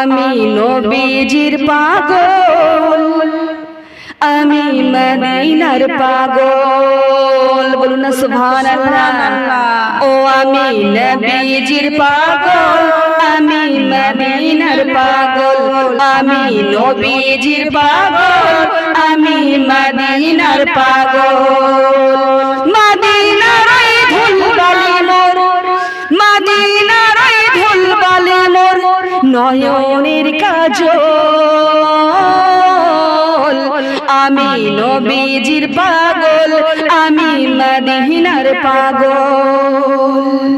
আমি নবীজির পাগল। আমি মদিনার পাগল। বলুন না সুবহানাল্লাহ। ও আমি নবীজির পাগল। আমি মদিনার পাগল। আমি নবীজির পাগল। আমি মদিনার পাগল। নয়নের কাজল। আমি নবীজির পাগল আমি মদিনার পাগল।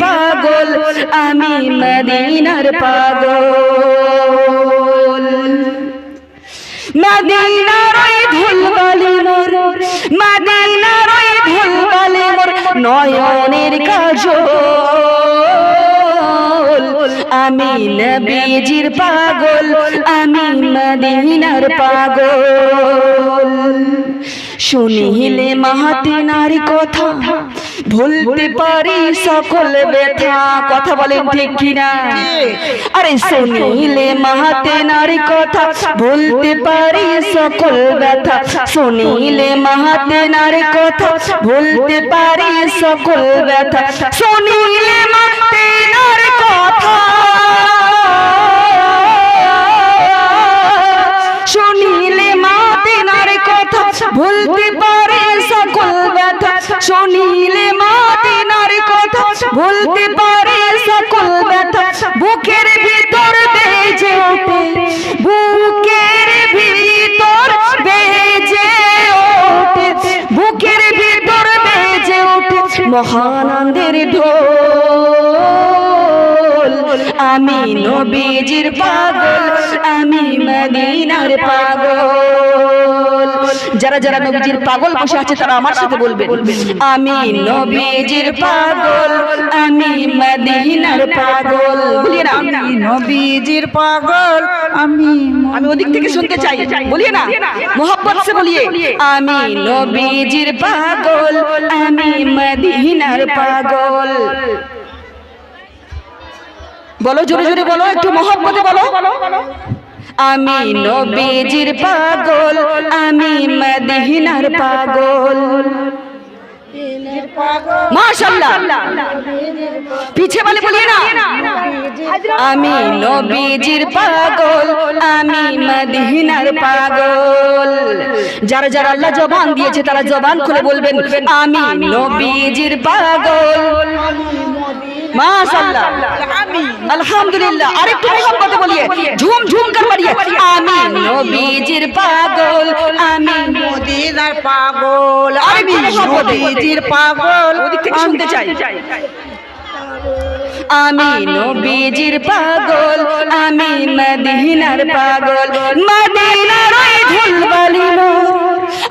পাগল, আমি মদিনার পাগল। মদিনার ওই ধুলবালি মোর, মদিনার ওই ধুলবালি মোর নয়নের কাজল। আমি নবীজির পাগল, আমি মদিনার পাগল। শুনিলে মাহাতিনার কথা, ভুলতে পারি সকল ব্যথা। কথা বলেন ঠিক কিনা? আরে শুনিলে মাহাতিনার কথা, ভুলতে পারি সকল ব্যথা। শুনিলে মাহাতিনার কথা, ভুলতে পারি সকল ব্যথা। শুনিলে মাহাতিনার কথা। ভুলতে পারে সকল ব্যথা। শুনিলে মাদিনার কথা। ভুলতে পারে সকল ব্যথা। বুকের ভিতর বেজে ওঠে। বুকের ভিতর বেজে ওঠে। বুকের ভিতর বেজে ওঠে। মহানন্দের ঢোল। আমি নবীজির পাগল, আমি মদিনার পাগল। যারা যারা নবীজির পাগল বসে আছে তারা আমার সাথে বলবে আমি নবীজির পাগল আমি মদিনার পাগল। বলিয়ে না আমি নবীজির পাগল আমি আমি ওদিক থেকে শুনতে চাই বলিয়ে না মোহাম্মত সে বলিয়ে আমি নবীজির পাগল আমি মদিনার পাগল। বলো জোরে জোরে বলো একটু মোহাম্মতে বলো। আমি নবীজির পাগল আমি মদিনার পাগল। পিছে বলে বলিয়ে না। আমি নবীজির পাগল আমি মদিনার পাগল। যারা যারা আল্লাহ জবান দিয়েছে তারা জবান খুলে বলবেন আমি নবীজির পাগল। মাশাআল্লাহ। আলহামদুলিল্লাহ। আরেকটু বলিয়ে। ঝুম ঝুম কর মারিয়ে। আমি নবীজির পাগল আমি মদিনার পাগল আমি আরেকটু মোহাম্মতে। নবীজির পাগল ওদিক থেকে শুনতে চাই। আমি নবীজির পাগল আমি মদিনার পাগল। মদিনার ওই ধুলবালি মোর।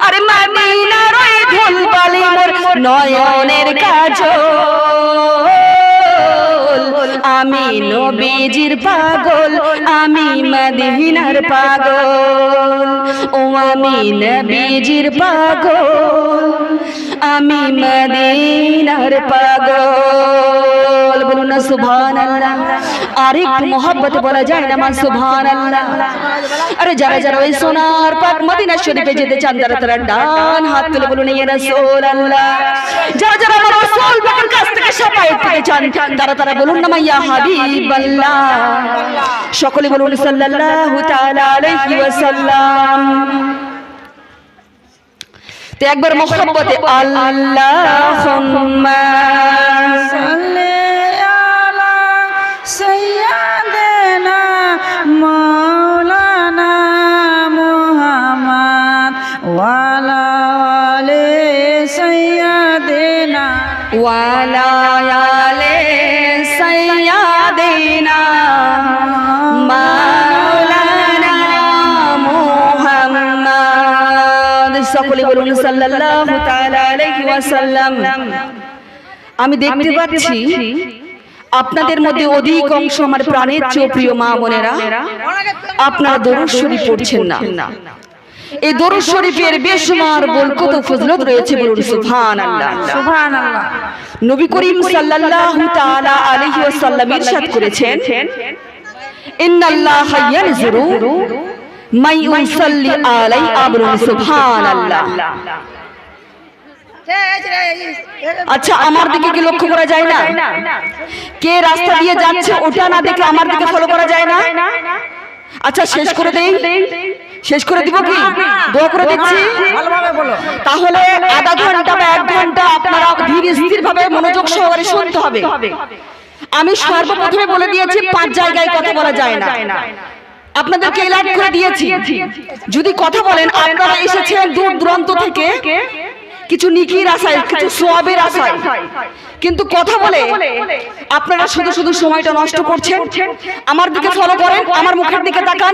আরে মদিনার ওই ধুলবালি মোর। নয়নের কাজল। আমি নবীজির পাগল আমি মদিনার পাগল। ও আমি নবীজির পাগল। আমি মদিনার পাগল। বলুন না আল্লাহ আরেকটু বলা যায় না মান সুবহান আরে যারা যারা ওই সোনার পাক মদিনা শরীফে যেতে চান তারা তারা ডান হাত তুলে বলুন ইয়া যারা যারা আমার রাসূল পাকের কাছ থেকে সাফায়াত পেতে চান তারা তারা বলুন না ইয়া হাবিবাল্লাহ। সকলে বলুন সাল্লাল্লাহু তাআলা আলাইহি ওয়াসাল্লাম। তো একবার মোহাম্মতে আল্লাহুম্মা বলুন সাল্লাল্লাহু তাআলা আলাইহি ওয়াসাল্লাম। আমি দেখতে পাচ্ছি আপনাদের মধ্যে অধিক অংশ আমার প্রাণের চেয়ে প্রিয় মা বোনেরা আপনারা দরুদ শরীফ পড়ছেন না। এই দরুদ শরীফের বেশুমার বলকত ফজলত রয়েছে বলুন সুবহানাল্লাহ। সুবহানাল্লাহ। নবী করিম সাল্লাল্লাহু তাআলা আলাইহি ওয়াসাল্লাম ইরশাদ করেছেন ইন্নাল্লাহা ইয়ানজুরু মাই ইউসাল্লি আলাই সুবহানাল্লাহ। আচ্ছা আমার দিকে কি লক্ষ্য করা যায় না? কে রাস্তা দিয়ে যাচ্ছে ওটা না দেখে আমার দিকে ফলো করা যায় না? আচ্ছা শেষ করে দেই। শেষ করে দিব কি? দোয়া করে দিচ্ছি। ভালোভাবে বলো। তাহলে আধা ঘণ্টা বা এক ঘণ্টা আপনারা ধীর স্থির ভাবে মনোযোগ সহকারে শুনতে হবে। আমি সর্বপ্রথমে বলে দিয়েছি পাঁচ জায়গায় কথা বলা যায় না। আপনাদেরকে এলাট করে দিয়েছি। যদি কথা বলেন আপনারা এসেছেন দূর দূরান্ত থেকে। কিছু নিকির আশায় কিছু সোয়াবের আশায় কিন্তু কথা বলে আপনারা শুধু শুধু সময়টা নষ্ট করছেন। আমার দিকে ফলো করেন আমার মুখের দিকে তাকান।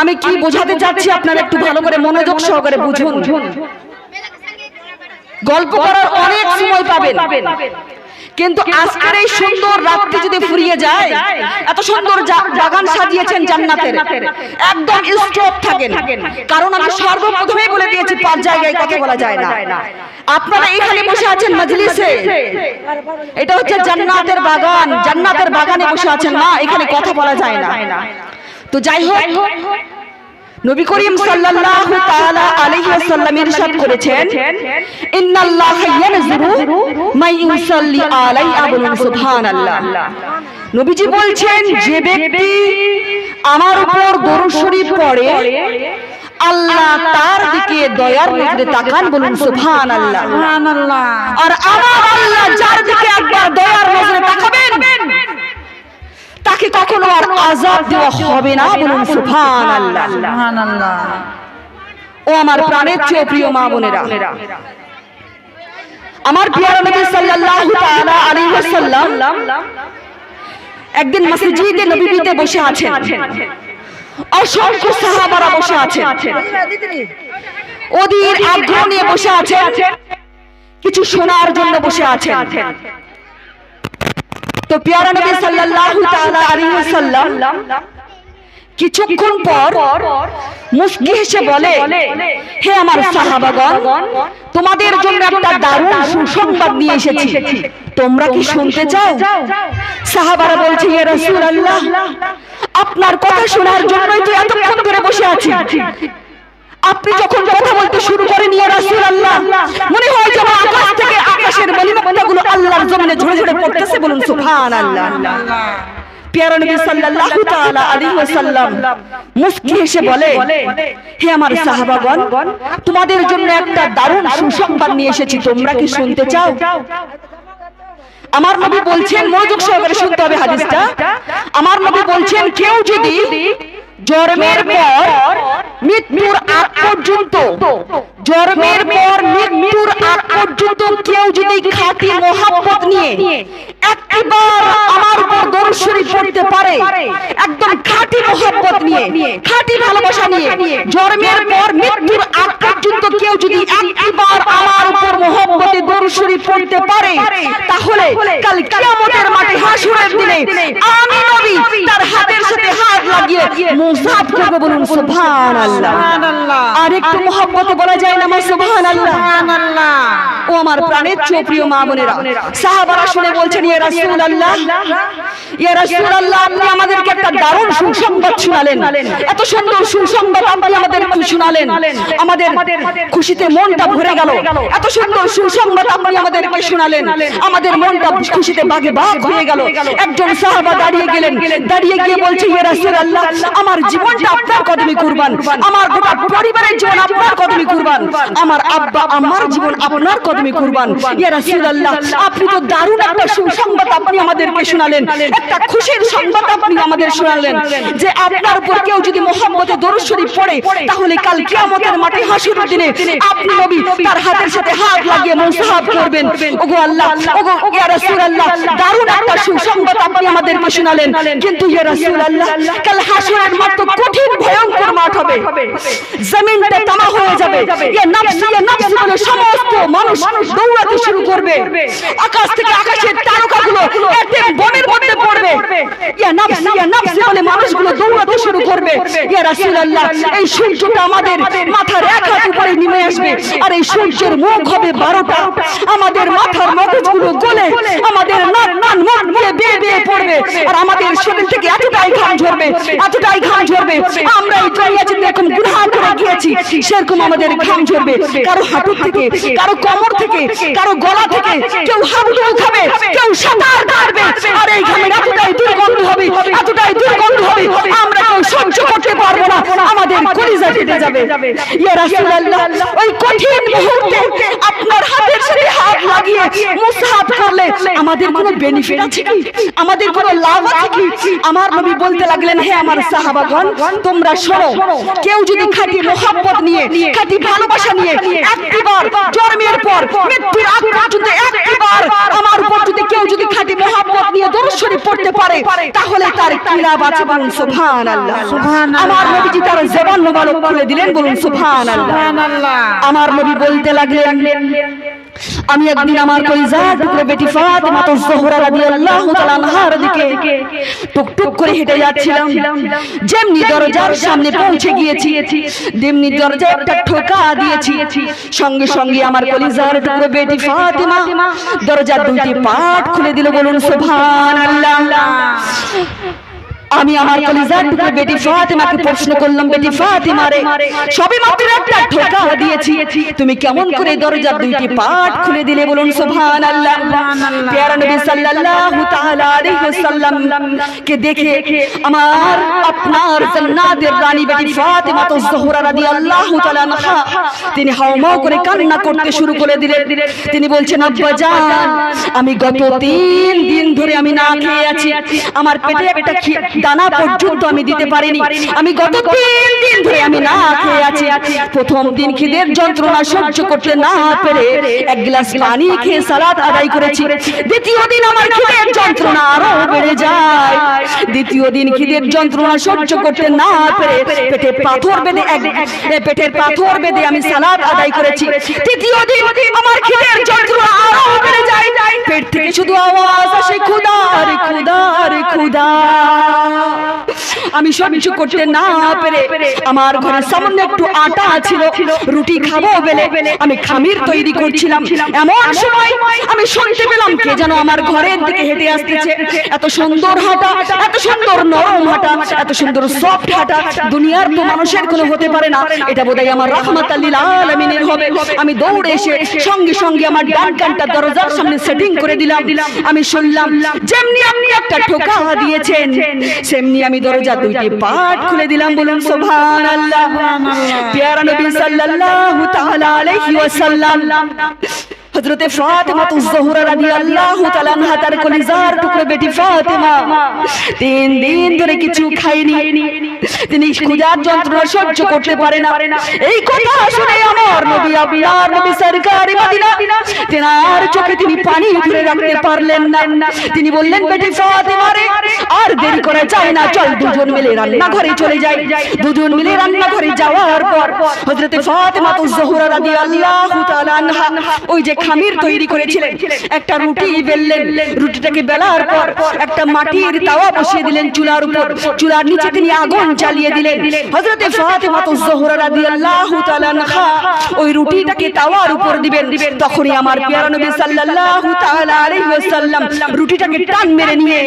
আমি কি বোঝাতে চাচ্ছি আপনারা একটু ভালো করে মনোযোগ সহকারে বুঝুন। গল্প করার অনেক সময় পাবেন। কিন্তু আজকের এই সুন্দর রাত্রি যদি ফুরিয়ে যায় এত সুন্দর বাগান সাজিয়েছেন জান্নাতের। একদম স্টপ থাকেন। কারণ আমি সর্বপ্রথমেই বলে দিয়েছি পাঁচ জায়গায় কথা বলা যায় না। আপনারা এখানে বসে আছেন মজলিসে? এটা হচ্ছে জান্নাতের বাগান। জান্নাতের বাগানে বসে আছেন না এখানে কথা বলা যায় না। তো যাই হোক নবী করিম সাল্লাল্লাহু তাআলা আলাইহি ওয়াসাল্লাম ইরশাদ করেছেন ইন্নাল্লাহা ইয়ানজুরু মাই ইউসাল্লি আলাইহি সুবহানাল্লাহ। নবীজি বলছেন যে ব্যক্তি আমার উপর দরুদ শরীফ পড়ে আল্লাহ তার দিকে দয়ার নজরে তাকান বলুন সুবহানাল্লাহ। সুবহানাল্লাহ। আর আমার আল্লাহ যার দিকে একবার দয়ার নজরে তাকাবেন তাকে কখনো আর আজাব দেওয়া হবে না বলুন সুবহানাল্লাহ। ও আমার প্রাণের চেয়ে প্রিয় মা বোনেরা। আমার প্রিয় নবী সাল্লাল্লাহু তাআলা আলাইহি ওয়াসাল্লাম একদিন মসজিদে নববীতে বসে আছেন। অসংখ্য সাহাবারা বসে আছেন। ওদের আগ্রহ নিয়ে বসে আছেন। কিছু শোনার জন্য বসে আছেন। পিয়ারা নবী সাল্লাল্লাহু তাআলা আলাইহি ওয়াসাল্লাম কিছুক্ষণ পর মুস্কি হেসে বলে, হে আমার সাহাবাগণ, তোমাদের জন্য একটা দারুণ সুসংবাদ নিয়ে এসেছি। তোমরা কি শুনতে চাও? সাহাবারা বলছে ইয়া রাসূলুল্লাহ, আপনার কথা শোনার জন্যই তো এতক্ষণ ধরে বসে আছি। আপনি যখন কথা বলতে শুরু করেন ইয়া রাসূলুল্লাহ, মনে হয় যেন আকাশ থেকে আকাশের মলিমত্তাগুলো আল্লাহর জমিনে ঝরে ঝরে পড়তেছে বলুন সুবহানাল্লাহ। পেয়ারা নবী সাল্লাল্লাহু তাআলা আলাইহি ওয়াসাল্লাম মুস্কি হেসে বলে হে আমার সাহাবাগণ তোমাদের জন্য একটা দারুণ সুসংবাদ নিয়ে এসেছি তোমরা কি শুনতে চাও? আমার নবী বলছেন মনোযোগ সহকারে শুনতে হবে হাদিসটা। আমার নবী বলছেন কেউ যদি জন্মের পর মৃত্যুর আগ পর্যন্ত জন্মের পর মৃত্যুর পর্যন্ত কেউ যদি খাঁটি মোহাম্মত নিয়ে একবার আমার উপর দরুদ শরীফ পড়তে পারে। একদম খাঁটি মোহাম্মত নিয়ে খাঁটি ভালোবাসা নিয়ে জন্মের পর মৃত্যুর আগ পর্যন্ত কেউ যদি একবার আমার উপর মোহাম্মতে দরুদ শরীফ পড়তে পারে তাহলে কাল কিয়ামতের মাঠে হাসুরের দিনে আমি নবী তার হাতের সাথে হাত লাগিয়ে মুসাফ করবে বলুন সুবহানাল্লাহ। সুবহানাল্লাহ। আর একটু মোহাম্মতে বলা যায় না আমার সুবহানাল্লাহ। সুবহানাল্লাহ। ও আমার প্রাণের চো প্রিয় মা বোনেরা সাহাবারা শুনে বলছেন ইয়া রাসূলুল্লাহ ইয়া রাসূলুল্লাহ আপনি আমাদেরকে একটা দারুণ সুসংবাদ শোনালেন। এত সুন্দর সুসংবাদ আপনি আমাদের শোনালেন। আমাদের খুশিতে মনটা ভরে গেল। এত সুন্দর সুসংবাদ আপনি আমাদেরকে শোনালেন। আমাদের মনটা খুশিতে বাগে বাগ হয়ে গেল। একজন সাহাবা দাঁড়িয়ে গেলেন। দাঁড়িয়ে গিয়ে বলছে ইয়া রাসূলুল্লাহ আমার জীবনটা আপনার কদমে কুরবান। আমার গোটা পরিবারের জীবন আপনার কদমে কুরবান। আমার আব্বা আমার জীবন আপনার কদমে কুরবান। ইয়া রাসূলুল্লাহ আপনি তো দারুণ একটা সুসংবাদ আপনি আমাদেরকে শোনালেন। একটা খুশির সংবাদ আপনি আমাদের শোনালেন যে আপনার উপর কেউ যদি মোহাম্মদে দরুদ শরীফ পড়ে, তাহলে কাল কিয়ামতের মাঠে হাসরের দিনে আপনি নবী তার হাতের সাথে হাত লাগিয়ে মুসাহাব করবেন। ওগো আল্লাহ, ওগো, ইয়া রাসূলুল্লাহ, দারুণ একটা সুসংবাদ আপনি আমাদেরকে শোনালেন। কিন্তু ইয়া রাসূলুল্লাহ, কাল হাসরের মাঠ তো কঠিন, ভয়ঙ্কর মাঠ হবে। জমিনটা তামা হয়ে যাবে। ইয়া নাফসি ইয়া নাফসি বলে সমস্ত মানুষ দৌড়াতে শুরু করবে। আকাশ থেকে আকাশের এতে বনের মধ্যে পড়বে। ইয়া নাফসি ইয়া নাফসি বলে মানুষগুলো দৌড়াতে শুরু করবে। ইয়া রাসূলুল্লাহ, এই সূর্যটা আমাদের মাথার এক হাত উপরে আসবে। আর এই সূর্যের মুখ হবে বারোটা। আমাদের মাথার মগজগুলো গলে আমাদের নাক মুখ দিয়ে বেয়ে বেয়ে পড়বে। আর আমাদের শরীর থেকে এতটাই ঘাম ঝরবে, এতটাই ঘাম ঝরবে। আমরা এই এরকম গুনাহ করে গিয়েছি, সেরকম আমাদের ঘাম ঝরবে। কারও হাঁটু থেকে, কারও কোমর থেকে, কারও গলা থেকে, কেউ হাবুডুবু খাবে, কেউ সাঁতার কাটবে। আর এইখানে এতটাই দুর্গন্ধ হবে এতটাই দুর্গন্ধ হবে। আমরা কেউ সহ্য করতে পারব না। আমাদের কলিজা ফেটে যাবে। ইয়া রাসূলুল্লাহ ওই কঠিন মুহূর্তে আপনার হাতের সাথে হাত লাগিয়ে মুসাহাব করলে আমাদের কোনো বেনিফিট আছে কি? আমাদের কোনো লাভ আছে কি? আমার নবী বলতে লাগলেন হে আমার সাহাবাগণ তোমরা শোনো কেউ যদি খাঁটি মোহাব্বত নিয়ে খাঁটি ভালোবাসা নিয়ে একটিবার জন্মের পর মৃত্যুর আগ পর্যন্ত একটিবার আমার উপর যদি কেউ যদি খাঁটি মোহাব্বত নিয়ে দরুদ শরীফ পড়তে পারে তাহলে তার কি লাভ আছে বলুন সুবহানাল্লাহ। সুবহানাল্লাহ। আমার নবীজি তার জবান মোবারক খুলে দিলেন বলুন সুবহানাল্লাহ। সুবহানাল্লাহ। আমার নবী বলতে লাগলেন আমি একদিন আমার কলিজা টুকরো বেটি ফাতেমা তো জোহরা রাদিয়াল্লাহু তাআলা আনহার দিকে টুকটুক করে হেঁটে যাচ্ছিলাম। যেমনি দরজার সামনে পৌঁছে গিয়েছি তেমনি দরজায় একটা ঠোকা দিয়েছি সঙ্গে সঙ্গে আমার কলিজার টুকরো বেটি ফাতেমা দরজার দুইটি পাট খুলে দিল বলুন সুবহানাল্লাহ। আমি আমার কলিজার টুকরো বেটি ফাতেমাকে প্রশ্ন করলাম বেটি ফাতেমা রে সবে মাত্র একটা ঠোকা দিয়েছি। তুমি কেমন করে দরজার দুইটি পাট খুলে দিলে বলুন সুবহানাল্লাহ। প্যারা নবী সাল্লাল্লাহু তাআলা আলাইহি ওয়াসাল্লাম কে দেখে আমার আপনার জান্নাতের রানী বেটি ফাতেমা তো জোহরা রাদিয়াল্লাহু তাআলা আনহা। তিনি হাওমাও করে কান্না করতে শুরু করে দিলেন। তিনি বলছেন আব্বা জান আমি গত তিন দিন ধরে আমি না খেয়ে আছি আমার পেটে একটা দানা পর্যন্ত আমি দিতে পারিনি। আমি গত তিন দিন ধরে আমি না খেয়ে আছি। প্রথম দিন খিদের যন্ত্রণা সহ্য করতে না পেরে এক গ্লাস পানি খেয়ে সালাত আদায় করেছি। দ্বিতীয় দিন আমার খিদের যন্ত্রণা আরও বেড়ে যায়। দ্বিতীয় দিন খিদের যন্ত্রণা সহ্য করতে না পেরে পেটে পাথর বেঁধে এক পেটের পাথর বেঁধে আমি সালাত আদায় করেছি। তৃতীয় দিন আমার খিদের যন্ত্রণা আরও বেড়ে যায়। পেট থেকে শুধু আওয়াজ আসে। খুদার খুদার খুদা আমি সহ্য করতে না পেরে আমার ঘরে সামান্য একটু আটা ছিল, রুটি খাব বেলে আমি খামির তৈরি করছিলাম। এমন সময় আমি শুনতে পেলাম কে যেন আমার ঘরের দিকে হেঁটে আসতেছে। এত সুন্দর হাঁটা, এত সুন্দর নরম হাঁটা, এত সুন্দর সফট হাঁটা। দুনিয়ার তো মানুষের কোনো হতে পারে না। এটা বোধহয় আমার রহমত আল্লিল আলামিনের হবে। আমি দৌড়ে এসে সঙ্গে সঙ্গে আমার ডান কানটা দরজার সামনে সেটিং করে দিলাম। আমি শুনলাম, যেমনি আপনি একটা ঠোকা দিয়েছেন সেমনি আমি দরজা দুইটি পাট খুলে দিলাম বলুন সুবহানাল্লাহ। পেয়ারা নবী সাল্লাল্লাহু তাআলা আলাইহি ওয়াসাল্লাম। হযরতে ফাতেমা তুজ জোহরা রাদিয়াল্লাহু তাআলা কলিজার টুকরো বেটি ফাতেমা। তিন দিন ধরে কিছু খায়নি। তিনি যন্ত্রণা সহ্য করতে পারে না। এই কথা শুনে আমার নবী নবী সরকারি মদিনা। চোখে তিনি পানি ধরে রাখতে পারলেন না। তিনি বললেন, বেটি ফাতেমা রে, আর দেরি করা যায় না। চল দুজন মিলে রান্নাঘরে চলে যাই। দুজন মিলে রান্নাঘরে যাওয়ার পর হযরতে ফাতেমা তুজ জোহরা রাদিয়াল্লাহু তাআলা আনহা ওই যে খামির তৈরি করেছিলেন। একটা রুটি বেললেন, রুটিটাকে বেলার পর একটা মাটির তাওয়া বসিয়ে দিলেন চুলার উপর। চুলার নিচে তিনি আগুন জ্বালিয়ে দিলেন। হযরতে ফাতেমা তো জোহরা রাদিয়াল্লাহু তাআলা আনহা ওই রুটিটাকে তাওয়ার উপর দিবেন। তখনই আমার পেয়ারা নবী সাল্লাল্লাহু তাআলা আলাইহি ওয়াসাল্লাম রুটিটাকে টান মেরে নিয়ে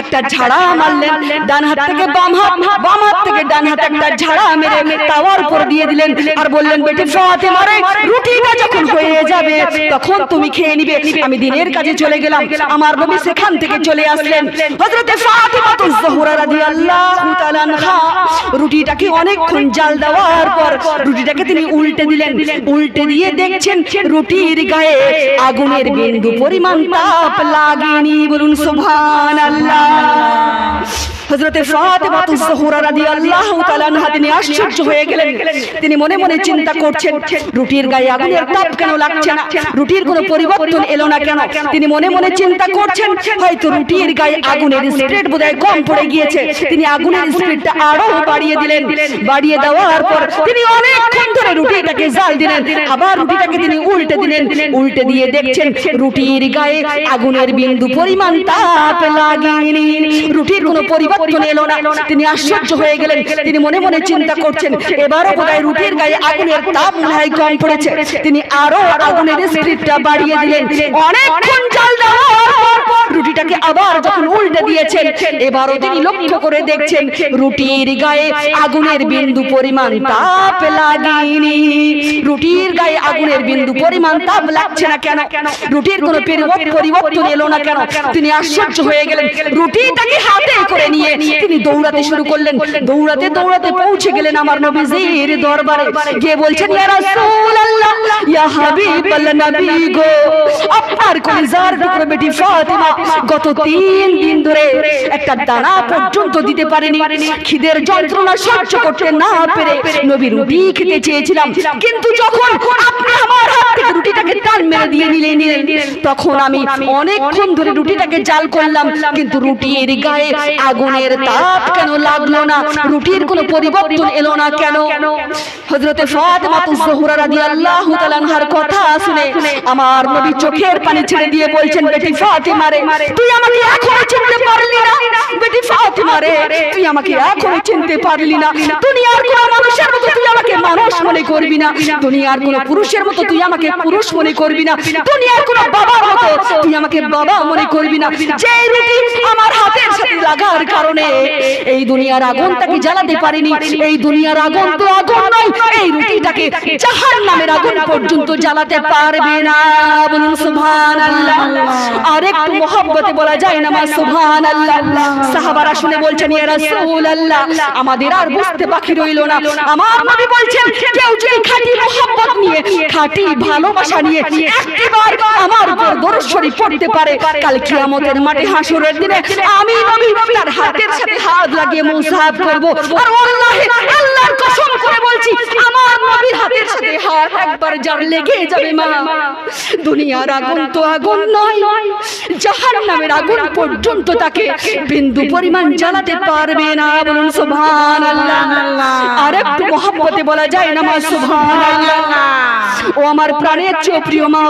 একটা ঝাড়া মারলেন। ডান হাত থেকে বাম হাত বাম হাত থেকে ডান হাত একটা ঝাড়া মেরে তাওয়ার উপর দিয়ে দিলেন। আর বললেন, বেটি ফাতেমা রে, রুটিটা যখন হয়ে যাবে তখন তুমি খেয়ে নিবে আমি দিনের কাজে চলে গেলাম। আমার নবী সেখান থেকে চলে আসলেন। হযরতে ফাতেমা তো জোহরা রাদিয়াল্লাহু তাআলা আনহা। রুটিটাকে অনেকক্ষণ জাল দেওয়ার পর রুটিটাকে তিনি উল্টে দিলেন। উল্টে দিয়ে দেখছেন রুটির গায়ে আগুনের বিন্দু পরিমাণ তাপ লাগেনি বলুন সুবহানাল্লাহ। হযরতে ফাতেমা তো জোহরা রাদিয়াল্লাহু তাআলা আনহা তিনি আশ্চর্য হয়ে গেলেন। তিনি মনে মনে চিন্তা করছেন, রুটির গায়ে আগুনের তাপ কেন লাগছে না? রুটির কোনো পরিবর্তন এলো না কেন? তিনি মনে মনে চিন্তা করছেন, হয়তো রুটির গায়ে আগুনের স্পিড বোধহয় কম পড়ে গিয়েছে। তিনি আগুনের স্পিডটা আরও বাড়িয়ে দিলেন। বাড়িয়ে দেওয়ার পর তিনি অনেকক্ষণ ধরে রুটিটাকে জাল দিলেন। আবার রুটিটাকে তিনি উল্টে দিলেন। উল্টে দিয়ে দেখছেন, রুটির গায়ে আগুনের বিন্দু পরিমাণ তাপ লাগেনি রুটির কোনো পরিবর্তন এলো না। তিনি আশ্চর্য হয়ে গেলেন। তিনি মনে মনে চিন্তা করছেন এবারও বোধহয় রুটির গায়ে আগুনের তাপ মনে কম পড়েছে। তিনি আরও আগুনের স্পিডটা বাড়িয়ে দিলেন। অনেকক্ষণ রুটিটাকে আবার যখন উল্টে দিয়েছেন, এবারও তিনি লক্ষ্য করে দেখছেন রুটির গায়ে আগুনের বিন্দু পরিমাণ তাপ লাগেনি। রুটির গায়ে আগুনের বিন্দু পরিমাণ তাপ লাগছে না কেন? রুটির কোনো পরিবর্তন এলো না কেন? তিনি আশ্চর্য হয়ে গেলেন। রুটিটাকে হাতে করে নিয়ে তিনি দৌড়াতে শুরু করলেন। দৌড়াতে দৌড়াতে পৌঁছে গেলেন আমার নবীজির দরবারে। গিয়ে বলছেন, ইয়া রাসূলুল্লাহ, ইয়া হাবিবাল্লাহ নবী গো আপনার কলিজার টুকরো বেটি ফাতিমা গত তিন দিন ধরে একটা দানা পর্যন্ত দিতে পারেনি। খিদের যন্ত্রণা সহ্য করতে না পেরে নবী রুটি খেতে চেয়েছিলাম। কিন্তু যখন আপনি আমার হাত থেকে রুটিটাকে টান মেরে দিয়ে নিলেন নিলেন তখন আমি অনেকক্ষণ ধরে রুটিটাকে জাল করলাম কিন্তু রুটির গায়ে আগুনের তাপ কেন লাগল না? রুটির কোনো পরিবর্তন এলো না কেন? হযরতে ফাতেমা তো জোহরা রাদিয়াল্লাহু তাআলা আনহার কথা শুনে আমার নবী চোখের পানি ছেড়ে দিয়ে বলছেন বেটি ফাতেমা রে তুই আমাকে এখনও চিনতে পারলি না। বেটি ফাতেমা রে তুই আমাকে এখনও চিনতে পারলি না। দুনিয়ার কোন মানুষের মতো তুই আমাকে মানুষ মনে করবি না। দুনিয়ার কোন পুরুষের মতো তুই আমাকে পুরুষ মনে করবি না। দুনিয়ার কোন বাবার মতো তুই আমাকে বাবা মনে করবি না। যে রুটি আমার হাতের সাথে লাগার কারণে এই দুনিয়ার আগুনটাকে জ্বালাতে পারিনি। এই দুনিয়ার আগুন তো আগুন নয়। এই রুটিটাকে জাহান নামের আগুন পর্যন্ত জ্বালাতে পারবে না। বলুন সুবহানাল্লাহ। আর একটু মোহব্বতে বলা যায় না মা সুবহানাল্লাহ। সাহাবারা শুনে বলছেন, ইয়া রাসূলুল্লাহ। আমাদের আর বুঝতে বাকি রইল না। আমার নবী বলছেন, কেউ যদি খাঁটি মোহব্বত নিয়ে, খাঁটি ভালোবাসা নিয়ে একটিবার আমার উপর দরুদ শরীফ পড়তে পারে, কাল কিয়ামতের মাঠে হাসরের দিনে আমি নবী তার হাতের সাথে হাত লাগিয়ে মুসাহাব করব। আর আল্লাহ বলছি আমার নবীর হাতের সাথে হাত একবার যার লেগে যাবে মা। দুনিয়ার আগুন তো আগুন নয়। জাহান্নামের আগুন পর্যন্ত তাকে বিন্দু পরিমাণ জ্বালাতে পারবে না বলুন সুবহানাল্লাহ। আর একটু মহাব্বতে বলা যায় না মা সুবহানাল্লাহ। ও আমার প্রাণের চেয়ে প্রিয় মা।